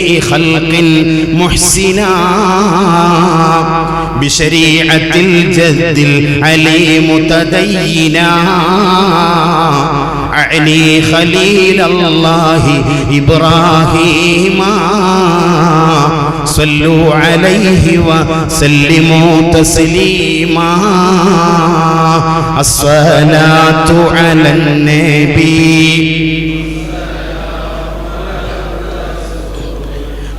خلق محسنا بشريعة الجد العليم تدينا أعني خليل الله إبراهيم صلوا عليه وسلموا تسليما الصلاة على النبي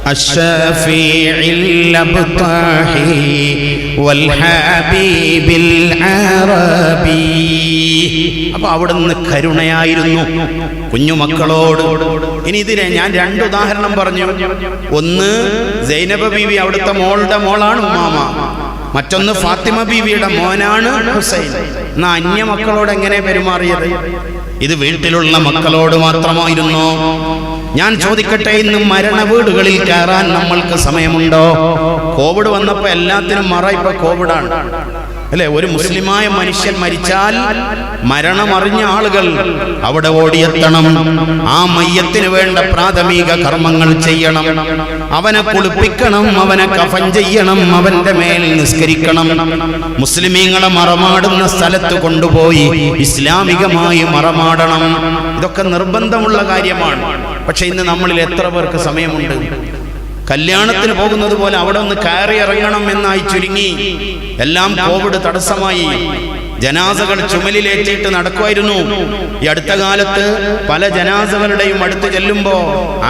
الشفيع الأبطح والحبيب العربي അപ്പൊ അവിടുന്ന് കരുണയായിരുന്നു കുഞ്ഞുമക്കളോട് ഇനി ഇതിനെ ഞാൻ രണ്ട് ഉദാഹരണം പറഞ്ഞു ഒന്ന് സൈനബ ബീവി അവിടുത്തെ മോളുടെ മോളാണ് ഉമാമ മറ്റൊന്ന് ഫാത്തിമ ബീവിയുടെ മോനാണ് ഹുസൈൻ എന്നാ അന്യ മക്കളോട് എങ്ങനെ പെരുമാറിയത് ഇത് വീട്ടിലുള്ള മക്കളോട് മാത്രമായിരുന്നു ഞാൻ ചോദിക്കട്ടെ ഇന്ന് മരണ വീടുകളിൽ കയറാൻ നമ്മൾക്ക് സമയമുണ്ടോ? കോവിഡ് വന്നപ്പോ എല്ലാത്തിനും മറ ഇപ്പൊ കോവിഡാണ്. അല്ലെ? ഒരു മുസ്ലിമായ മനുഷ്യൻ മരിച്ചാൽ മരണമറിഞ്ഞ ആളുകൾ അവിടെ ഓടിയെത്തണം. ആ മയ്യത്തിന് വേണ്ട പ്രാഥമിക കർമ്മങ്ങൾ ചെയ്യണം. അവനെ കുളിപ്പിക്കണം അവനെ കഫൻ ചെയ്യണം അവന്റെ മേൽ നിസ്കരിക്കണം. മുസ്ലിമീങ്ങളെ മറമാടുന്ന സ്ഥലത്ത് കൊണ്ടുപോയി ഇസ്ലാമികമായി മറമാടണം. ഇതൊക്കെ നിർബന്ധമുള്ള കാര്യമാണ്. പക്ഷെ ഇന്ന് നമ്മളിൽ എത്ര പേർക്ക് സമയമുണ്ട്? കല്യാണത്തിന് പോകുന്നത് പോലെ അവിടെ ഒന്ന് കയറി ഇറങ്ങണം എന്നായി ചുരുങ്ങി. എല്ലാം കോവിഡ് തടസ്സമായി. ജനാസകൾ ചുമലിലേറ്റിയിട്ട് നടക്കുമായിരുന്നു. ഈ അടുത്ത കാലത്ത് പല ജനാസകളുടെയും അടുത്ത് ചെല്ലുമ്പോ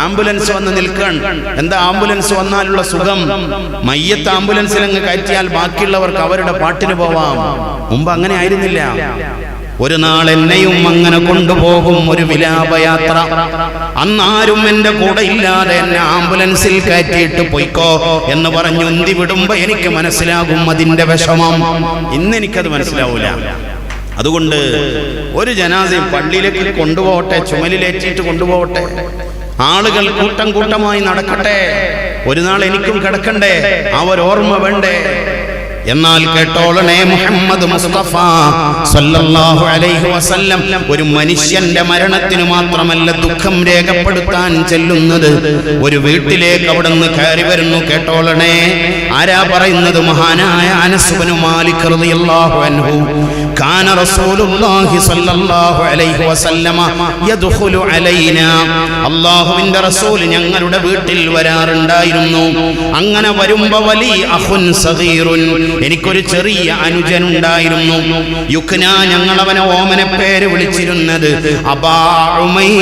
ആംബുലൻസ് വന്ന് നിൽക്കാൻ. എന്താ ആംബുലൻസ് വന്നാലുള്ള സുഖം? മയ്യത്ത് ആംബുലൻസിൽ അങ്ങ് കയറ്റിയാൽ ബാക്കിയുള്ളവർക്ക് അവരുടെ പാട്ടിന് പോവാം. മുമ്പ് അങ്ങനെ ആയിരുന്നില്ല. ഒരു നാൾ എന്നെയും അങ്ങനെ കൊണ്ടുപോകും ഒരു വിലാപയാത്ര. അന്നാരും എന്റെ കൂടെ ഇല്ലാതെ എന്നെ ആംബുലൻസിൽ കയറ്റിയിട്ട് പൊയ്ക്കോ എന്ന് പറഞ്ഞു ഉന്തി വിടുമ്പോ എനിക്ക് മനസ്സിലാകും അതിന്റെ വിഷമം. ഇന്ന് എനിക്കത് മനസ്സിലാവൂല. അതുകൊണ്ട് ഒരു ജനാസി പള്ളിയിലേക്ക് കൊണ്ടുപോകട്ടെ ചുമലിലേറ്റിട്ട് കൊണ്ടുപോകട്ടെ. ആളുകൾ കൂട്ടം കൂട്ടമായി നടക്കട്ടെ. ഒരു നാൾ എനിക്കും കിടക്കണ്ടേ? ആ ഓർമ്മ വേണ്ടേ? എന്നാൽ കേട്ടോളണേ മുഹമ്മദ് മുസ്തഫ സല്ലല്ലാഹു അലൈഹി വസല്ലം. ഒരു മനുഷ്യന്റെ മരണത്തിന് മാത്രമല്ല ദുഃഖം രേഖപ്പെടുത്താൻ ചെല്ലുന്നത്. ഒരു വീട്ടിലേക്ക് അവിടുന്ന് കയറി വരുന്നു കേട്ടോളണേ. ആരാ പറയുന്നത്? മഹാനായ അനസുബനു മാലിക് റളിയല്ലാഹു അൻഹു. കാന റസൂലുള്ളാഹി സ്വല്ലല്ലാഹു അലൈഹി വസല്ലമ യദ്ഖുലു അലൈനാ അല്ലാഹുവിന്റെ റസൂൽ ഞങ്ങളുടെ വീട്ടിൽ വരാറുണ്ടായിരുന്നു. അങ്ങനെ വരുമ്പോൾ വലി അഖുൻ സഗീറുൻ. എനിക്കൊരു ചെറിയ അനുജൻ ഉണ്ടായിരുന്നു യുക്ന ഞങ്ങൾ അവനെ ഓമന പേര് വിളിച്ചിരുന്നത് അബാ ഉമൈർ.